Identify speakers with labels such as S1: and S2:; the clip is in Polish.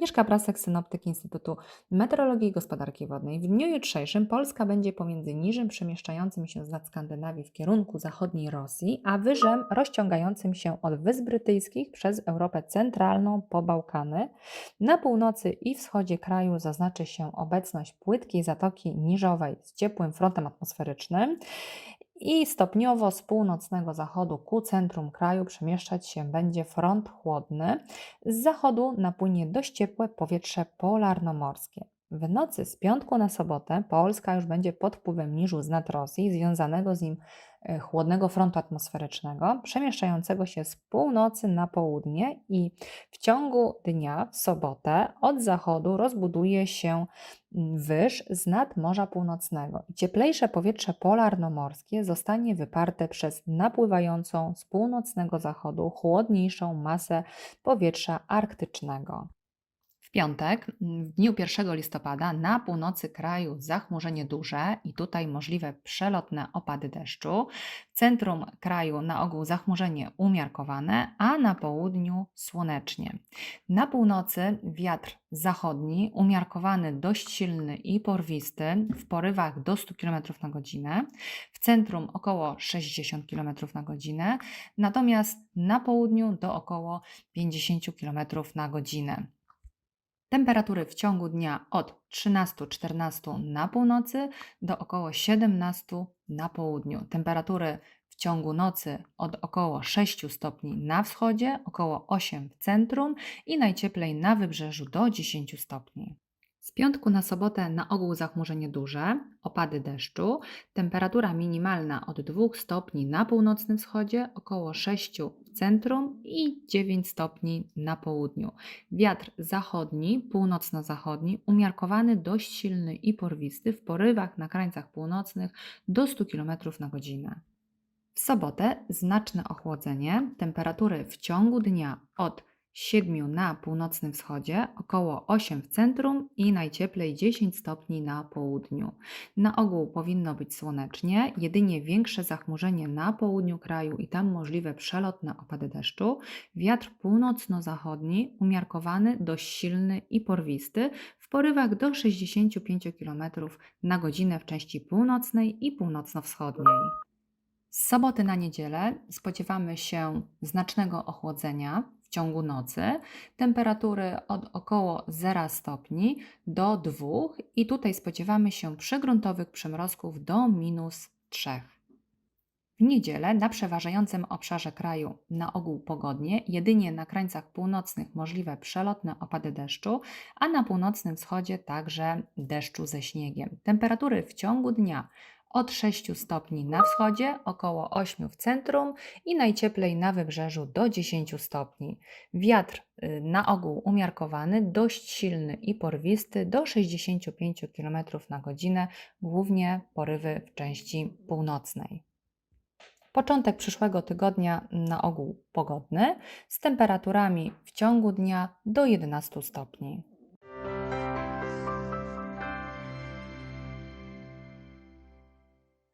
S1: Agnieszka Prasek, synoptyk Instytutu Meteorologii i Gospodarki Wodnej. W dniu jutrzejszym Polska będzie pomiędzy niżem przemieszczającym się z nad Skandynawii w kierunku zachodniej Rosji, a wyżem rozciągającym się od Wysp Brytyjskich przez Europę Centralną po Bałkany. Na północy i wschodzie kraju zaznaczy się obecność płytkiej zatoki niżowej z ciepłym frontem atmosferycznym i stopniowo z północnego zachodu ku centrum kraju przemieszczać się będzie front chłodny. Z zachodu napłynie dość ciepłe powietrze polarnomorskie. W nocy z piątku na sobotę Polska już będzie pod wpływem niżu z nad Rosji, związanego z nim e, chłodnego frontu atmosferycznego, przemieszczającego się z północy na południe i w ciągu dnia w sobotę od zachodu rozbuduje się wyż z nad Morza Północnego i cieplejsze powietrze polarnomorskie zostanie wyparte przez napływającą z północnego zachodu chłodniejszą masę powietrza arktycznego. W piątek, mm, w dniu 1 listopada, na północy kraju zachmurzenie duże i tutaj możliwe przelotne opady deszczu. W centrum kraju na ogół zachmurzenie umiarkowane, a na południu słonecznie. Na północy wiatr zachodni, umiarkowany, dość silny i porwisty, w porywach do 100 km na godzinę. W centrum około 60 km na godzinę, natomiast na południu do około 50 km na godzinę. Temperatury w ciągu dnia od 13-14 na północy do około 17 na południu. Temperatury w ciągu nocy od około 6 stopni na wschodzie, około 8 w centrum i najcieplej na wybrzeżu do 10 stopni. Z piątku na sobotę na ogół zachmurzenie duże, opady deszczu, temperatura minimalna od 2 stopni na północnym wschodzie, około 6 centrum i 9 stopni na południu. Wiatr zachodni, północno-zachodni, umiarkowany, dość silny i porwisty w porywach na krańcach północnych do 100 km na godzinę. W sobotę znaczne ochłodzenie, temperatury w ciągu dnia od 7 na północnym wschodzie, około 8 w centrum i najcieplej 10 stopni na południu. Na ogół powinno być słonecznie, jedynie większe zachmurzenie na południu kraju i tam możliwe przelotne opady deszczu. Wiatr północno-zachodni, umiarkowany, dość silny i porwisty, w porywach do 65 km na godzinę w części północnej i północno-wschodniej. Z soboty na niedzielę spodziewamy się znacznego ochłodzenia ciągu nocy, temperatury od około 0 stopni do 2 i tutaj spodziewamy się przygruntowych przymrozków do minus 3. W niedzielę na przeważającym obszarze kraju na ogół pogodnie, jedynie na krańcach północnych możliwe przelotne opady deszczu, a na północnym wschodzie także deszczu ze śniegiem. Temperatury w ciągu dnia od 6 stopni na wschodzie, około 8 w centrum i najcieplej na wybrzeżu do 10 stopni. Wiatr y, na ogół umiarkowany, dość silny i porwisty do 65 km na godzinę, głównie porywy w części północnej. Początek przyszłego tygodnia na ogół pogodny, z temperaturami w ciągu dnia do 11 stopni.